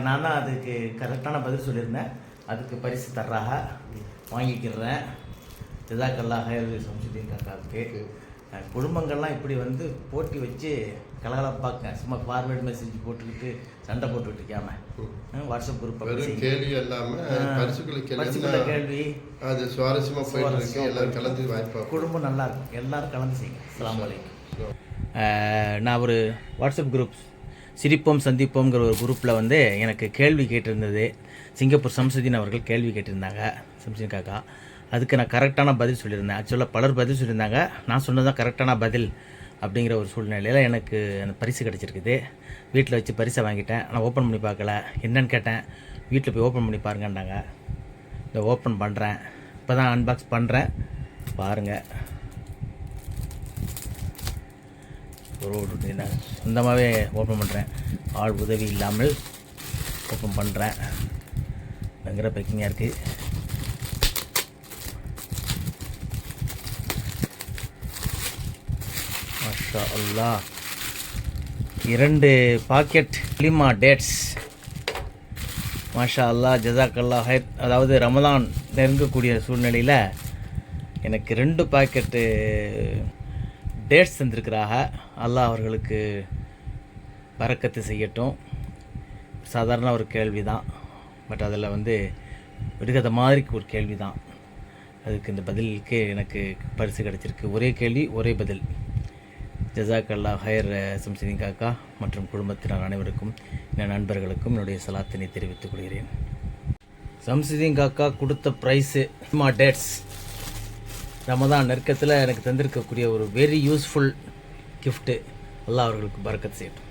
நான் தான் அதுக்கு கரெக்டான பதில் சொல்லியிருந்தேன். அதுக்கு பரிசு தர்றாக. வாங்கிக்கிறேன். ஜிதாக்கல்லாக சம்சுதீன் காக்காவுக்கு குடும்பங்கள்லாம் இப்படி வந்து போட்டி வச்சு கலகலப்பாக்க சும்மா ஃபார்வேர்டு மெசேஜ் போட்டுக்கிட்டு சண்டை போட்டுக்கிட்டு இருக்காம. வாட்ஸ்அப் குரூப் கேள்வி பரிசுக்குள்ள கேள்வி. அது சுவாரஸ்யமா போயிட்டு இருக்கு. எல்லாரும் கலந்து வாய்ப்பா குடும்பம் நல்லா இருக்கும். எல்லாரும் கலந்து செய்யுங்க. அலைக்கும். நான் ஒரு வாட்ஸ்அப் குரூப் சிரிப்போம் சந்திப்போங்கிற ஒரு குரூப்பில் வந்து எனக்கு கேள்வி கேட்டிருந்தது. சிங்கப்பூர் சம்சுதீன் அவர்கள் கேள்வி கேட்டிருந்தாங்க சம்சுதீன் காக்கா. அதுக்கு நான் கரெக்டான பதில் சொல்லியிருந்தேன். ஆக்சுவலாக பலர் பதில் சொல்லியிருந்தாங்க. நான் சொன்னது தான் கரெக்டான பதில் அப்படிங்கிற ஒரு சூழ்நிலையில் எனக்கு அந்த பரிசு கிடச்சிருக்குது. வீட்டில் வச்சு பரிசை வாங்கிட்டேன். நான் ஓப்பன் பண்ணி பார்க்கல. என்னன்னு கேட்டேன். வீட்டில் போய் ஓப்பன் பண்ணி பாருங்கன்னாங்க. இதை ஓப்பன் பண்ணுறேன் இப்போ தான் அன்பாக்ஸ் பண்ணுறேன் பாருங்கள் ஒரு நான் சொந்தமாகவே ஓப்பன் பண்ணுறேன் ஆள் உதவி இல்லாமல் ஓப்பன் பண்ணுறேன் பயங்கர பேக்கிங்காக இருக்குது மாஷா அல்லாஹ் இரண்டு பாக்கெட் லிமா டேட்ஸ் மாஷா அல்லாஹ் ஜசாக்கல்லா ஹைத் அதாவது ரமதான் நெருங்கக்கூடிய சூழ்நிலையில் எனக்கு ரெண்டு பாக்கெட்டு டேட்ஸ் தந்திருக்கிறாக. அல்லாஹ் அவர்களுக்கு பறக்கத்து செய்யட்டும். சாதாரண ஒரு கேள்வி தான் பட் அதில் வந்து விடுகத மாதிரி ஒரு கேள்வி தான் அதுக்கு இந்த பதிலுக்கு எனக்கு பரிசு கிடச்சிருக்கு. ஒரே கேள்வி ஒரே பதில். ஜசாக் அல்லா ஹயர் சம்சிதின் காக்கா மற்றும் குடும்பத்தினர் அனைவருக்கும் என் நண்பர்களுக்கும் என்னுடைய சலாத்தினை தெரிவித்துக் கொள்கிறேன். சம்சிதின் காக்கா கொடுத்த ப்ரைஸு மா டேட்ஸ் ரமதான் நெருக்கத்தில் எனக்கு தந்திருக்கக்கூடிய ஒரு வெரி யூஸ்ஃபுல் கிஃப்ட்டு எல்லாம் அவர்களுக்கு பறக்கத் செய்யட்டும்.